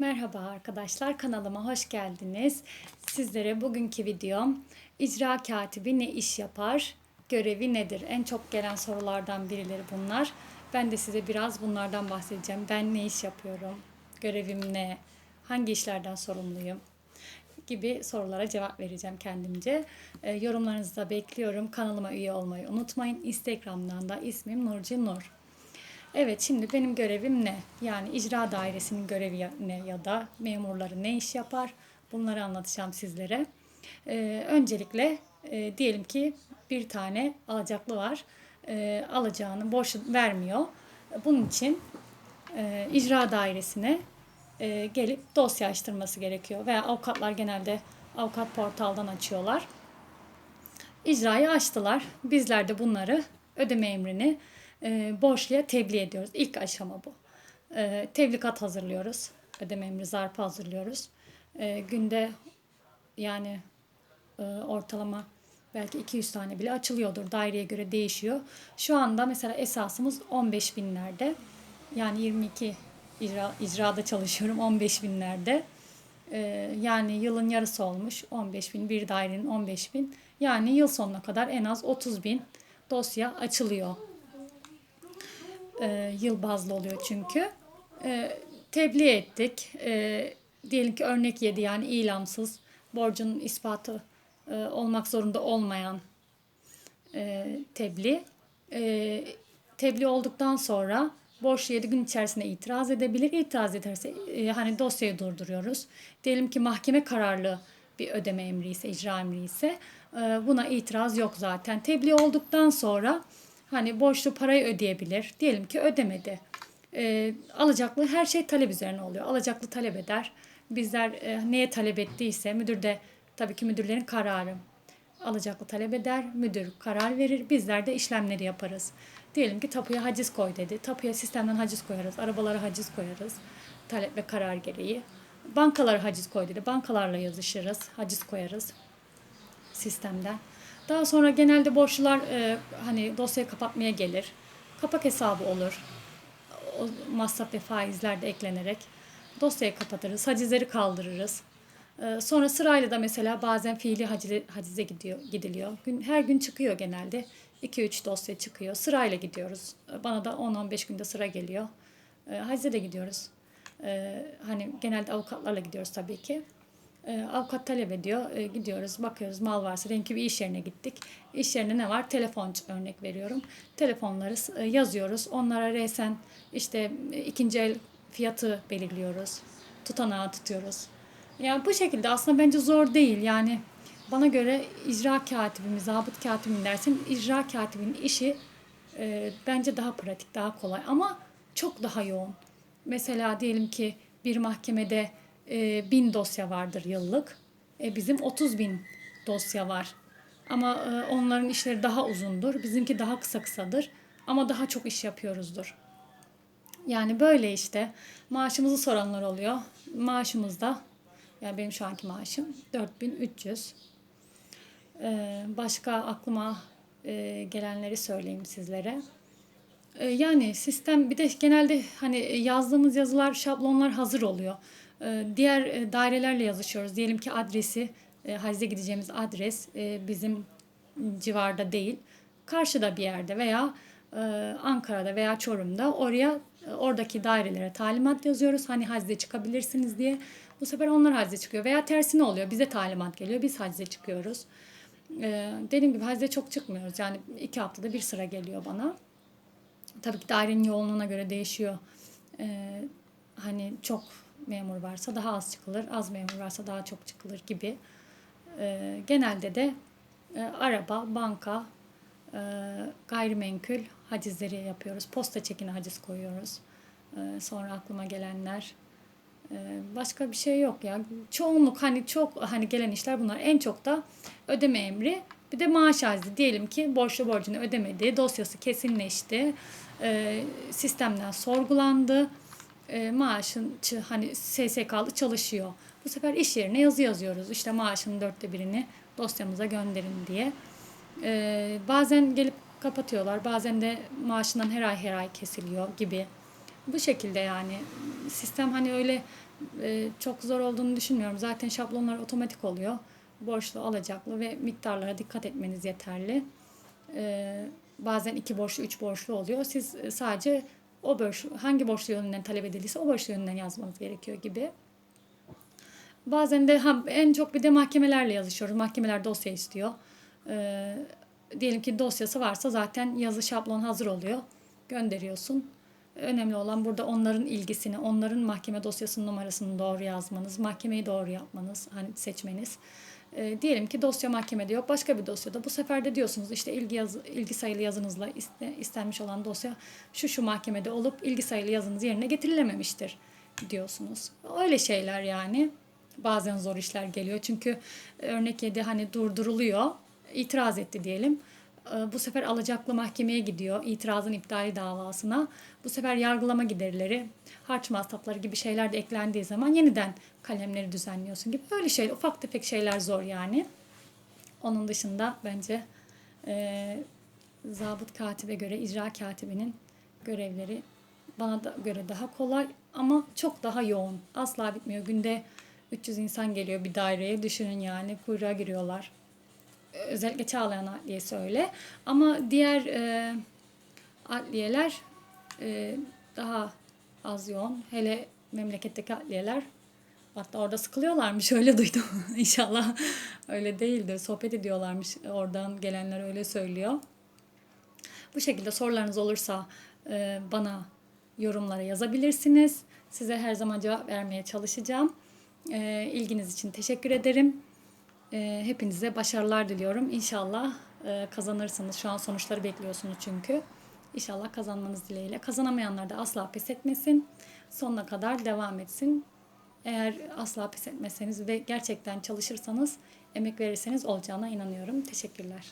Merhaba arkadaşlar kanalıma hoş geldiniz. Sizlere bugünkü videom icra katibi ne iş yapar? Görevi nedir? En çok gelen sorulardan birileri bunlar. Ben de size biraz bunlardan bahsedeceğim. Ben ne iş yapıyorum? Görevim ne? Hangi işlerden sorumluyum? gibi sorulara cevap vereceğim kendimce. E, yorumlarınızı da bekliyorum. Kanalıma üye olmayı unutmayın. Instagram'dan da ismim Nurci Nur. Evet şimdi benim görevim ne? Yani icra dairesinin görevi ne ya da memurları ne iş yapar? Bunları anlatacağım sizlere. Ee, öncelikle e, diyelim ki bir tane alacaklı var. Ee, alacağını borç vermiyor. Bunun için e, icra dairesine e, gelip dosya açtırması gerekiyor. Veya avukatlar genelde avukat portaldan açıyorlar. İcrayı açtılar. Bizler de bunları ödeme emrini e, borçluya tebliğ ediyoruz. İlk aşama bu. E, tebligat hazırlıyoruz. Ödeme emri zarfı hazırlıyoruz. E, günde yani e, ortalama belki 200 tane bile açılıyordur. Daireye göre değişiyor. Şu anda mesela esasımız 15 binlerde. Yani 22 icra, icrada çalışıyorum 15 binlerde. Ee, yani yılın yarısı olmuş 15 bin bir dairenin 15 bin yani yıl sonuna kadar en az 30 bin dosya açılıyor Ee, yıl bazlı oluyor çünkü Ee, tebliğ ettik Ee, diyelim ki örnek 7 yani ilamsız borcun ispatı e, olmak zorunda olmayan e, tebliğ e, tebliğ olduktan sonra borçlu 7 gün içerisinde itiraz edebilir. İtiraz ederse e, hani dosyayı durduruyoruz. Diyelim ki mahkeme kararlı bir ödeme emri ise, icra emri ise e, buna itiraz yok zaten. Tebliğ olduktan sonra hani borçlu parayı ödeyebilir. Diyelim ki ödemedi. E, alacaklı her şey talep üzerine oluyor. Alacaklı talep eder. Bizler e, neye talep ettiyse müdür de tabii ki müdürlerin kararı alacaklı talep eder, müdür karar verir, bizler de işlemleri yaparız. Diyelim ki tapuya haciz koy dedi. Tapuya sistemden haciz koyarız, arabalara haciz koyarız talep ve karar gereği. Bankalara haciz koy dedi. Bankalarla yazışırız, haciz koyarız sistemden. Daha sonra genelde borçlular e, hani dosyayı kapatmaya gelir. Kapak hesabı olur. O masraf ve faizler de eklenerek dosyayı kapatırız, hacizleri kaldırırız. Ee, Sonra sırayla da mesela bazen fiili hacize, hacize gidiyor, gidiliyor. Gün, her gün çıkıyor genelde. 2-3 dosya çıkıyor. Sırayla gidiyoruz. Ee, Bana da 10-15 günde sıra geliyor. Ee, Hacize de gidiyoruz. Ee, Hani genelde avukatlarla gidiyoruz tabii ki. Ee, Avukat talep ediyor. Ee, Gidiyoruz, bakıyoruz mal varsa. Diyelim ki bir iş yerine gittik. İş yerine ne var? Telefon örnek veriyorum. Telefonları e, yazıyoruz. Onlara resen işte e, ikinci el fiyatı belirliyoruz. Tutanağı tutuyoruz. Yani bu şekilde aslında bence zor değil. Yani bana göre icra katibi mi, zabıt katibi mi dersin, icra katibinin işi e, bence daha pratik, daha kolay ama çok daha yoğun. Mesela diyelim ki bir mahkemede e, bin dosya vardır yıllık. E, bizim 30 bin dosya var. Ama e, onların işleri daha uzundur. Bizimki daha kısa kısadır. Ama daha çok iş yapıyoruzdur. Yani böyle işte maaşımızı soranlar oluyor. Maaşımız da yani benim şu anki maaşım 4300. Ee, başka aklıma e, gelenleri söyleyeyim sizlere. Ee, yani sistem bir de genelde hani yazdığımız yazılar, şablonlar hazır oluyor. Ee, diğer e, dairelerle yazışıyoruz. Diyelim ki adresi, e, hacize gideceğimiz adres e, bizim civarda değil. Karşıda bir yerde veya Ankara'da veya Çorum'da oraya oradaki dairelere talimat yazıyoruz. Hani hacize çıkabilirsiniz diye. Bu sefer onlar hacize çıkıyor. Veya tersine oluyor. Bize talimat geliyor. Biz hacize çıkıyoruz. Dediğim gibi hacize çok çıkmıyoruz. Yani iki haftada bir sıra geliyor bana. Tabii ki dairenin yoğunluğuna göre değişiyor. Hani çok memur varsa daha az çıkılır. Az memur varsa daha çok çıkılır gibi. E, genelde de e, araba, banka, e, gayrimenkul hacizleri yapıyoruz. Posta çekine haciz koyuyoruz. E, sonra aklıma gelenler e, başka bir şey yok ya. Çoğunluk hani çok hani gelen işler bunlar. En çok da ödeme emri bir de maaş hacizi. Diyelim ki borçlu borcunu ödemedi. Dosyası kesinleşti. E, sistemden sorgulandı. E, maaşın hani SSK'lı çalışıyor. Bu sefer iş yerine yazı yazıyoruz. İşte maaşın dörtte birini dosyamıza gönderin diye. Ee, bazen gelip kapatıyorlar. Bazen de maaşından her ay her ay kesiliyor gibi. Bu şekilde yani sistem hani öyle e, çok zor olduğunu düşünmüyorum. Zaten şablonlar otomatik oluyor. Borçlu, alacaklı ve miktarlara dikkat etmeniz yeterli. E, bazen iki borçlu, üç borçlu oluyor. Siz e, sadece o borç, hangi borçlu yönünden talep edildiyse o borçlu yönünden yazmanız gerekiyor gibi. Bazen de ha, en çok bir de mahkemelerle yazışıyoruz. Mahkemeler dosya istiyor. Ee, diyelim ki dosyası varsa zaten yazı şablon hazır oluyor. Gönderiyorsun. Önemli olan burada onların ilgisini, onların mahkeme dosyasının numarasını doğru yazmanız, mahkemeyi doğru yapmanız, hani seçmeniz. Ee, diyelim ki dosya mahkemede yok, başka bir dosyada. Bu sefer de diyorsunuz işte ilgi yazı, ilgi sayılı yazınızla iste, istenmiş olan dosya şu şu mahkemede olup ilgi sayılı yazınız yerine getirilememiştir diyorsunuz. Öyle şeyler yani bazen zor işler geliyor. Çünkü örnek 7 hani durduruluyor. itiraz etti diyelim. Ee, Bu sefer alacaklı mahkemeye gidiyor. itirazın iptali davasına. Bu sefer yargılama giderleri, harç masrafları gibi şeyler de eklendiği zaman yeniden kalemleri düzenliyorsun gibi. Böyle şey, ufak tefek şeyler zor yani. Onun dışında bence e, zabıt katibe göre icra katibinin görevleri bana da göre daha kolay ama çok daha yoğun. Asla bitmiyor. Günde 300 insan geliyor bir daireye. Düşünün yani kuyruğa giriyorlar. Özellikle Çağlayan Adliyesi öyle. Ama diğer e, adliyeler e, daha az yoğun. Hele memleketteki adliyeler hatta orada sıkılıyorlarmış öyle duydum. İnşallah öyle değildir. Sohbet ediyorlarmış. Oradan gelenler öyle söylüyor. Bu şekilde sorularınız olursa e, bana yorumlara yazabilirsiniz. Size her zaman cevap vermeye çalışacağım. E, ilginiz için teşekkür ederim. E, hepinize başarılar diliyorum. İnşallah e, kazanırsınız. Şu an sonuçları bekliyorsunuz çünkü. İnşallah kazanmanız dileğiyle. Kazanamayanlar da asla pes etmesin. Sonuna kadar devam etsin. Eğer asla pes etmezseniz ve gerçekten çalışırsanız, emek verirseniz olacağına inanıyorum. Teşekkürler.